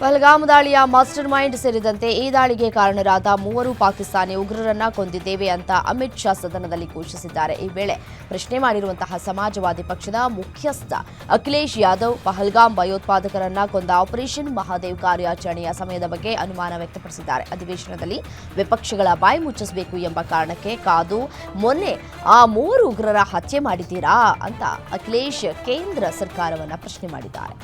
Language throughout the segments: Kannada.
ಪಹಲ್ಗಾಮ್ ದಾಳಿಯ ಮಾಸ್ಟರ್ ಮೈಂಡ್ ಸೇರಿದಂತೆ ಈ ದಾಳಿಗೆ ಕಾರಣರಾದ ಮೂವರು ಪಾಕಿಸ್ತಾನಿ ಉಗ್ರರನ್ನ ಕೊಂದಿದ್ದೇವೆ ಅಂತ ಅಮಿತ್ ಶಾ ಸದನದಲ್ಲಿ ಘೋಷಿಸಿದ್ದಾರೆ. ಈ ವೇಳೆ ಪ್ರಶ್ನೆ ಮಾಡಿರುವಂತಹ ಸಮಾಜವಾದಿ ಪಕ್ಷದ ಮುಖ್ಯಸ್ಥ ಅಖಿಲೇಶ್ ಯಾದವ್ ಪಹಲ್ಗಾಮ್ ಭಯೋತ್ಪಾದಕರನ್ನ ಕೊಂದ ಆಪರೇಷನ್ ಮಹಾದೇವ್ ಕಾರ್ಯಾಚರಣೆಯ ಸಮಯದ ಬಗ್ಗೆ ಅನುಮಾನ ವ್ಯಕ್ತಪಡಿಸಿದ್ದಾರೆ. ಅಧಿವೇಶನದಲ್ಲಿ ವಿಪಕ್ಷಗಳ ಬಾಯಿ ಮುಚ್ಚಿಸಬೇಕು ಎಂಬ ಕಾರಣಕ್ಕೆ ಕಾದು, ಮೊನ್ನೆ ಆ ಮೂವರು ಉಗ್ರರ ಹತ್ಯೆ ಮಾಡಿದ್ದೀರಾ? ಅಂತ ಅಖಿಲೇಶ್ ಕೇಂದ್ರ ಸರ್ಕಾರವನ್ನ ಪ್ರಶ್ನೆ ಮಾಡಿದ್ದಾರೆ.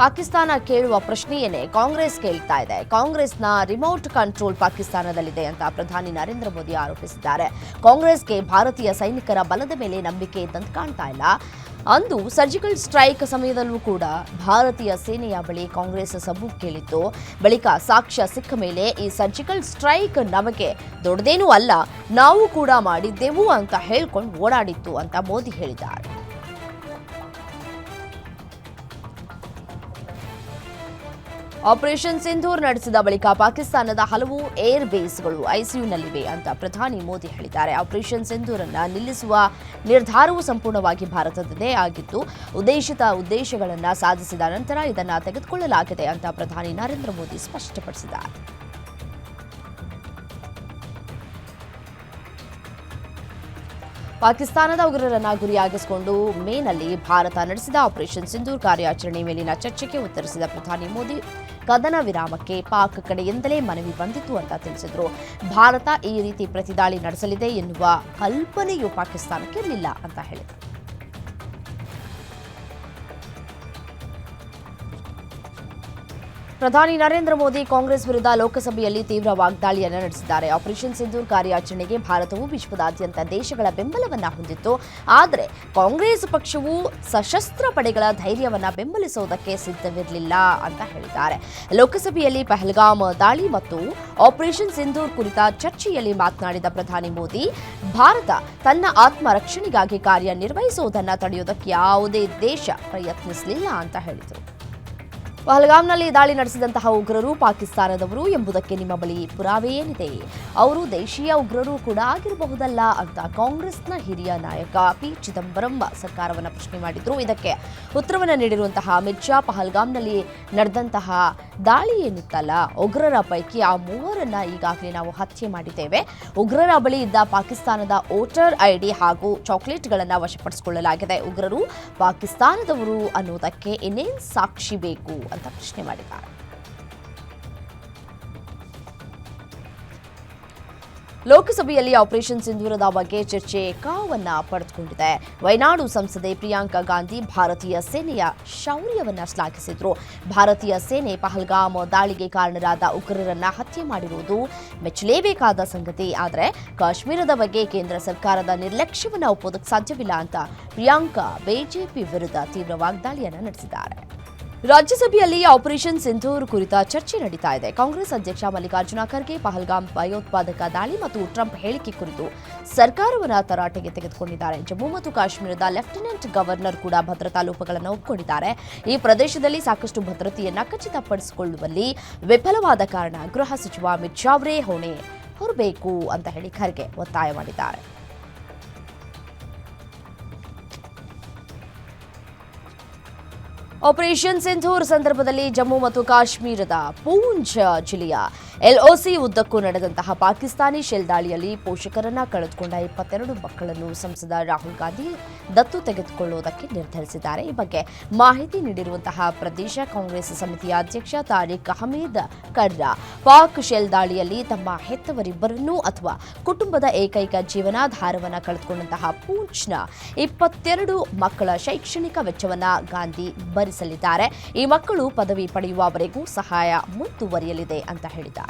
ಪಾಕಿಸ್ತಾನ ಕೇಳುವ ಪ್ರಶ್ನೆಯನ್ನೇ ಕಾಂಗ್ರೆಸ್ ಕೇಳ್ತಾ ಇದೆ. ಕಾಂಗ್ರೆಸ್ನ ರಿಮೋಟ್ ಕಂಟ್ರೋಲ್ ಪಾಕಿಸ್ತಾನದಲ್ಲಿದೆ ಅಂತ ಪ್ರಧಾನಿ ನರೇಂದ್ರ ಮೋದಿ ಆರೋಪಿಸಿದ್ದಾರೆ. ಕಾಂಗ್ರೆಸ್ಗೆ ಭಾರತೀಯ ಸೈನಿಕರ ಬಲದ ಮೇಲೆ ನಂಬಿಕೆ ಇದ್ದಂತೆ ಕಾಣ್ತಾ ಇಲ್ಲ. ಅಂದು ಸರ್ಜಿಕಲ್ ಸ್ಟ್ರೈಕ್ ಸಮಯದಲ್ಲೂ ಕೂಡ ಭಾರತೀಯ ಸೇನೆಯ ಬಳಿ ಕಾಂಗ್ರೆಸ್ ಸಬು ಕೇಳಿತ್ತು. ಬಳಿಕ ಸಾಕ್ಷ್ಯ ಸಿಕ್ಕ ಮೇಲೆ ಈ ಸರ್ಜಿಕಲ್ ಸ್ಟ್ರೈಕ್ ನಮಗೆ ದೊಡ್ಡದೇನೂ ಅಲ್ಲ, ನಾವು ಕೂಡ ಮಾಡಿದ್ದೆವು ಅಂತ ಹೇಳ್ಕೊಂಡು ಓಡಾಡಿತ್ತು ಅಂತ ಮೋದಿ ಹೇಳಿದ್ದಾರೆ. ಆಪರೇಷನ್ ಸಿಂಧೂರ್ ನಡೆಸಿದ ಬಳಿಕ ಪಾಕಿಸ್ತಾನದ ಹಲವು ಏರ್ ಬೇಸ್ಗಳು ಐಸಿಯುನಲ್ಲಿವೆ ಅಂತ ಪ್ರಧಾನಿ ಮೋದಿ ಹೇಳಿದ್ದಾರೆ. ಆಪರೇಷನ್ ಸಿಂಧೂರ್ ಸಿಂಧೂರನ್ನ ನಿಲ್ಲಿಸುವ ನಿರ್ಧಾರವು ಸಂಪೂರ್ಣವಾಗಿ ಭಾರತದ್ದೇ ಆಗಿದ್ದು, ಉದ್ದೇಶಿತ ಉದ್ದೇಶಗಳನ್ನು ಸಾಧಿಸಿದ ನಂತರ ಇದನ್ನು ತೆಗೆದುಕೊಳ್ಳಲಾಗಿದೆ ಅಂತ ಪ್ರಧಾನಿ ನರೇಂದ್ರ ಮೋದಿ ಸ್ಪಷ್ಟಪಡಿಸಿದ್ದಾರೆ. ಪಾಕಿಸ್ತಾನದ ಉಗ್ರರನ್ನ ಗುರಿಯಾಗಿಸಿಕೊಂಡು ಮೇನಲ್ಲಿ ಭಾರತ ನಡೆಸಿದ ಆಪರೇಷನ್ ಸಿಂಧೂರ್ ಕಾರ್ಯಾಚರಣೆ ಮೇಲಿನ ಚರ್ಚೆಗೆ ಉತ್ತರಿಸಿದ ಪ್ರಧಾನಿ ಮೋದಿ ಕದನ ವಿರಾಮಕ್ಕೆ ಪಾಕ್ ಕಡೆಯಿಂದಲೇ ಮನವಿ ಬಂದಿತ್ತು ಅಂತ ತಿಳಿಸಿದ್ರು. ಭಾರತ ಈ ರೀತಿ ಪ್ರತಿದಾಳಿ ನಡೆಸಲಿದೆ ಎನ್ನುವ ಕಲ್ಪನೆಯು ಪಾಕಿಸ್ತಾನಕ್ಕೆ ಇರಲಿಲ್ಲ ಅಂತ ಹೇಳಿದರು. ಪ್ರಧಾನಿ ನರೇಂದ್ರ ಮೋದಿ ಕಾಂಗ್ರೆಸ್ ವಿರುದ್ಧ ಲೋಕಸಭೆಯಲ್ಲಿ ತೀವ್ರ ವಾಗ್ದಾಳಿಯನ್ನು ನಡೆಸಿದ್ದಾರೆ. ಆಪರೇಷನ್ ಸಿಂಧೂರ್ ಕಾರ್ಯಾಚರಣೆಗೆ ಭಾರತವು ವಿಶ್ವದಾದ್ಯಂತ ದೇಶಗಳ ಬೆಂಬಲವನ್ನು ಹೊಂದಿತ್ತು. ಆದರೆ ಕಾಂಗ್ರೆಸ್ ಪಕ್ಷವು ಸಶಸ್ತ್ರ ಪಡೆಗಳ ಧೈರ್ಯವನ್ನು ಬೆಂಬಲಿಸುವುದಕ್ಕೆ ಸಿದ್ಧವಿರಲಿಲ್ಲ ಅಂತ ಹೇಳಿದ್ದಾರೆ. ಲೋಕಸಭೆಯಲ್ಲಿ ಪಹಲ್ಗಾಮ್ ದಾಳಿ ಮತ್ತು ಆಪರೇಷನ್ ಸಿಂಧೂರ್ ಕುರಿತ ಚರ್ಚೆಯಲ್ಲಿ ಮಾತನಾಡಿದ ಪ್ರಧಾನಿ ಮೋದಿ, ಭಾರತ ತನ್ನ ಆತ್ಮರಕ್ಷಣೆಗಾಗಿ ಕಾರ್ಯನಿರ್ವಹಿಸುವುದನ್ನು ತಡೆಯುವುದಕ್ಕೆ ಯಾವುದೇ ದೇಶ ಪ್ರಯತ್ನಿಸಲಿಲ್ಲ ಅಂತ ಹೇಳಿದರು. ಪಹಲ್ಗಾಮ್ನಲ್ಲಿ ದಾಳಿ ನಡೆಸಿದಂತಹ ಉಗ್ರರು ಪಾಕಿಸ್ತಾನದವರು ಎಂಬುದಕ್ಕೆ ನಿಮ್ಮ ಬಳಿ ಪುರಾವೆ ಏನಿದೆ? ಅವರು ದೇಶೀಯ ಉಗ್ರರು ಕೂಡ ಆಗಿರಬಹುದಲ್ಲ ಅಂತ ಕಾಂಗ್ರೆಸ್ನ ಹಿರಿಯ ನಾಯಕ ಪಿ. ಚಿದಂಬರಂ ಸರ್ಕಾರವನ್ನು ಪ್ರಶ್ನೆ ಮಾಡಿದ್ರು. ಇದಕ್ಕೆ ಉತ್ತರವನ್ನು ನೀಡಿರುವಂತಹ ಅಮಿತ್ ಶಾ ಪಹಲ್ಗಾಮ್ನಲ್ಲಿ ನಡೆದಂತಹ ದಾಳಿ ಏನಿತ್ತಲ್ಲ, ಉಗ್ರರ ಪೈಕಿ ಆ ಮೂವರನ್ನ ಈಗಾಗಲೇ ನಾವು ಹತ್ಯೆ ಮಾಡಿದ್ದೇವೆ. ಉಗ್ರರ ಬಳಿ ಇದ್ದ ಪಾಕಿಸ್ತಾನದ ವೋಟರ್ ಐಡಿ ಹಾಗೂ ಚಾಕ್ಲೇಟ್ಗಳನ್ನು ವಶಪಡಿಸಿಕೊಳ್ಳಲಾಗಿದೆ. ಉಗ್ರರು ಪಾಕಿಸ್ತಾನದವರು ಅನ್ನೋದಕ್ಕೆ ಇನ್ನೇನ್ ಸಾಕ್ಷಿ ಬೇಕು ಅಂತ ಪ್ರಶ್ನೆ ಮಾಡಿದ್ದಾರೆ. ಲೋಕಸಭೆಯಲ್ಲಿ ಆಪರೇಷನ್ ಸಿಂಧೂರದ ಬಗ್ಗೆ ಚರ್ಚೆ ಕಾವನ್ನ ಪಡೆದುಕೊಂಡಿದೆ. ವಯನಾಡು ಸಂಸದೆ ಪ್ರಿಯಾಂಕಾ ಗಾಂಧಿ ಭಾರತೀಯ ಸೇನೆಯ ಶೌರ್ಯವನ್ನ ಶ್ಲಾಘಿಸಿದ್ರು. ಭಾರತೀಯ ಸೇನೆ ಪಹಲ್ಗಾಮ್ ದಾಳಿಗೆ ಕಾರಣರಾದ ಉಗ್ರರನ್ನ ಹತ್ಯೆ ಮಾಡಿರುವುದು ಮೆಚ್ಚಲೇಬೇಕಾದ ಸಂಗತಿ. ಆದರೆ ಕಾಶ್ಮೀರದ ಬಗ್ಗೆ ಕೇಂದ್ರ ಸರ್ಕಾರದ ನಿರ್ಲಕ್ಷ್ಯವನ್ನ ಒಪ್ಪೋದಕ್ಕೆ ಸಾಧ್ಯವಿಲ್ಲ ಅಂತ ಪ್ರಿಯಾಂಕಾ, ಬಿಜೆಪಿ ವಿರುದ್ಧ ತೀವ್ರ ವಾಗ್ದಾಳಿಯನ್ನು ನಡೆಸಿದ್ದಾರೆ. ರಾಜ್ಯಸಭೆಯಲ್ಲಿ ಆಪರೇಷನ್ ಸಿಂಧೂರ್ ಕುರಿತ ಚರ್ಚೆ ನಡೀತಾ ಇದೆ. ಕಾಂಗ್ರೆಸ್ ಅಧ್ಯಕ್ಷ ಮಲ್ಲಿಕಾರ್ಜುನ ಖರ್ಗೆ, ಪಹಲ್ಗಾಮ್ ಭಯೋತ್ಪಾದಕ ದಾಳಿ ಮತ್ತು ಟ್ರಂಪ್ ಹೇಳಿಕೆ ಕುರಿತು ಸರ್ಕಾರವನ್ನು ತರಾಟೆಗೆ ತೆಗೆದುಕೊಂಡಿದ್ದಾರೆ. ಜಮ್ಮು ಮತ್ತು ಕಾಶ್ಮೀರದ ಲೆಫ್ಟಿನೆಂಟ್ ಗವರ್ನರ್ ಕೂಡ ಭದ್ರತಾ ಲೋಪಗಳನ್ನು ಒಪ್ಪಿಕೊಂಡಿದ್ದಾರೆ ಈ ಪ್ರದೇಶದಲ್ಲಿ ಸಾಕಷ್ಟು ಭದ್ರತೆಯನ್ನು ಖಚಿತಪಡಿಸಿಕೊಳ್ಳುವಲ್ಲಿ ವಿಫಲವಾದ ಕಾರಣ ಗೃಹ ಸಚಿವ ಅಮಿತ್ ಶಾ ಅವರೇ ಹೊಣೆ ಹೊರಬೇಕು ಅಂತ ಹೇಳಿ ಖರ್ಗೆ ಒತ್ತಾಯ ಮಾಡಿದ್ದಾರೆ. ಆಪರೇಷನ್ ಸಿಂಧೂರ್ ಸಂದರ್ಭದಲ್ಲಿ ಜಮ್ಮು ಮತ್ತು ಕಾಶ್ಮೀರದ ಪೂಂಚ್ ಜಿಲ್ಲೆಯ ಎಲ್ಒಸಿ ಉದ್ದಕ್ಕೂ ನಡೆದಂತಹ ಪಾಕಿಸ್ತಾನಿ ಶೆಲ್ ದಾಳಿಯಲ್ಲಿ ಪೋಷಕರನ್ನ ಕಳೆದುಕೊಂಡ ಇಪ್ಪತ್ತೆರಡು ಮಕ್ಕಳನ್ನು ಸಂಸದ ರಾಹುಲ್ ಗಾಂಧಿ ದತ್ತು ತೆಗೆದುಕೊಳ್ಳುವುದಕ್ಕೆ ನಿರ್ಧರಿಸಿದ್ದಾರೆ. ಈ ಬಗ್ಗೆ ಮಾಹಿತಿ ನೀಡಿರುವಂತಹ ಪ್ರದೇಶ ಕಾಂಗ್ರೆಸ್ ಸಮಿತಿಯ ಅಧ್ಯಕ್ಷ ತಾರಿಕ್ ಅಹಮೀದ್ ಕರ್ರಾ ಪಾಕ್ ಶೆಲ್ ದಾಳಿಯಲ್ಲಿ ತಮ್ಮ ಹೆತ್ತವರಿಬ್ಬರನ್ನೂ ಅಥವಾ ಕುಟುಂಬದ ಏಕೈಕ ಜೀವನಾಧಾರವನ್ನು ಕಳೆದುಕೊಂಡಂತಹ ಪೂಂಚ್ನ ಇಪ್ಪತ್ತೆರಡು ಮಕ್ಕಳ ಶೈಕ್ಷಣಿಕ ವೆಚ್ಚವನ್ನು ಗಾಂಧಿ ಭರಿಸಲಿದ್ದಾರೆ. ಈ ಮಕ್ಕಳು ಪದವಿ ಪಡೆಯುವವರೆಗೂ ಸಹಾಯ ಮುಂದುವರಿಯಲಿದೆ ಅಂತ ಹೇಳಿದ್ದಾರೆ.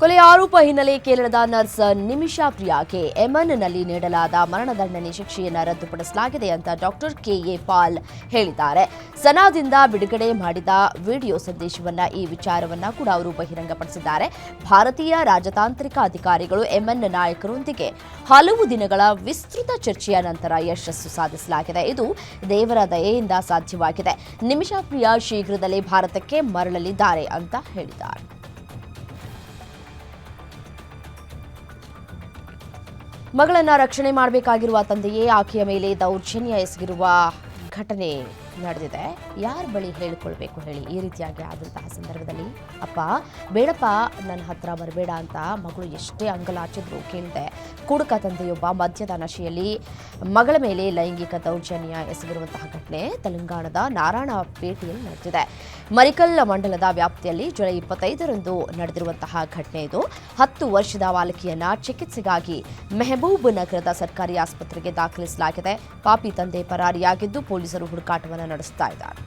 ಕೊಲೆ ಆರೋಪ ಹಿನ್ನೆಲೆ ಕೇರಳದ ನರ್ಸ್ ನಿಮಿಷಾ ಪ್ರಿಯಾಗೆ ಎಮನ್ನಲ್ಲಿ ನೀಡಲಾದ ಮರಣದಂಡನೆ ಶಿಕ್ಷೆಯನ್ನು ರದ್ದುಪಡಿಸಲಾಗಿದೆ ಅಂತ ಡಾಕ್ಟರ್ ಕೆಎ ಪಾಲ್ ಹೇಳಿದ್ದಾರೆ. ಸನಾದಿಂದ ಬಿಡುಗಡೆ ಮಾಡಿದ ವಿಡಿಯೋ ಸಂದೇಶವನ್ನ ಈ ವಿಚಾರವನ್ನ ಕೂಡ ಅವರು ಬಹಿರಂಗಪಡಿಸಿದ್ದಾರೆ. ಭಾರತೀಯ ರಾಜತಾಂತ್ರಿಕ ಅಧಿಕಾರಿಗಳು ಎಂಎನ್ ನಾಯಕರೊಂದಿಗೆ ಹಲವು ದಿನಗಳ ವಿಸ್ತೃತ ಚರ್ಚೆಯ ನಂತರ ಯಶಸ್ಸು ಸಾಧಿಸಲಾಗಿದೆ. ಇದು ದೇವರ ದಯೆಯಿಂದ ಸಾಧ್ಯವಾಗಿದೆ. ನಿಮಿಷಾ ಪ್ರಿಯಾ ಶೀಘ್ರದಲ್ಲೇ ಭಾರತಕ್ಕೆ ಮರಳಲಿದ್ದಾರೆ ಅಂತ ಹೇಳಿದ್ದಾರೆ. ಮಗಳನ್ನ ರಕ್ಷಣೆ ಮಾಡಬೇಕಾಗಿರುವ ತಂದೆಯೇ ಆಕೆಯ ಮೇಲೆ ದೌರ್ಜನ್ಯ ಎಸಗಿರುವ ಘಟನೆ. ನಡೆದಿದೆ. ಯಾರ ಬಳಿ ಹೇಳ್ಕೊಳ್ಬೇಕು ಹೇಳಿ ಈ ರೀತಿಯಾಗಿ ಆದಂತಹ ಸಂದರ್ಭದಲ್ಲಿ? ಅಪ್ಪ, ಬೇಡಪ್ಪ ನನ್ನ ಹತ್ರ ಬರಬೇಡ ಅಂತ ಮಗಳು ಎಷ್ಟೇ ಅಂಗಲಾಚಿದ್ರು ಕೇಳಿದೆ. ಕುಡುಕ ತಂದೆಯೊಬ್ಬ ಮದ್ಯದ ನಶೆಯಲ್ಲಿ ಮಗಳ ಮೇಲೆ ಲೈಂಗಿಕ ದೌರ್ಜನ್ಯ ಎಸಗಿರುವಂತಹ ಘಟನೆ ತೆಲಂಗಾಣದ ನಾರಾಯಣಪೇಟೆಯಲ್ಲಿ ನಡೆದಿದೆ. ಮರಿಕಲ್ ಮಂಡಲದ ವ್ಯಾಪ್ತಿಯಲ್ಲಿ ಜುಲೈ ಇಪ್ಪತ್ತೈದರಂದು ನಡೆದಿರುವಂತಹ ಘಟನೆ ಇದು. ಹತ್ತು ವರ್ಷದ ಬಾಲಕಿಯನ್ನ ಚಿಕಿತ್ಸೆಗಾಗಿ ಮೆಹಬೂಬ್ ನಗರದ ಸರ್ಕಾರಿ ಆಸ್ಪತ್ರೆಗೆ ದಾಖಲಿಸಲಾಗಿದೆ. ಪಾಪಿ ತಂದೆ ಪರಾರಿಯಾಗಿದ್ದು ಪೊಲೀಸರು ಹುಡುಕಾಟವನ್ನು ನಡೆಸ್ತಾ ಇದ್ದಾರೆ.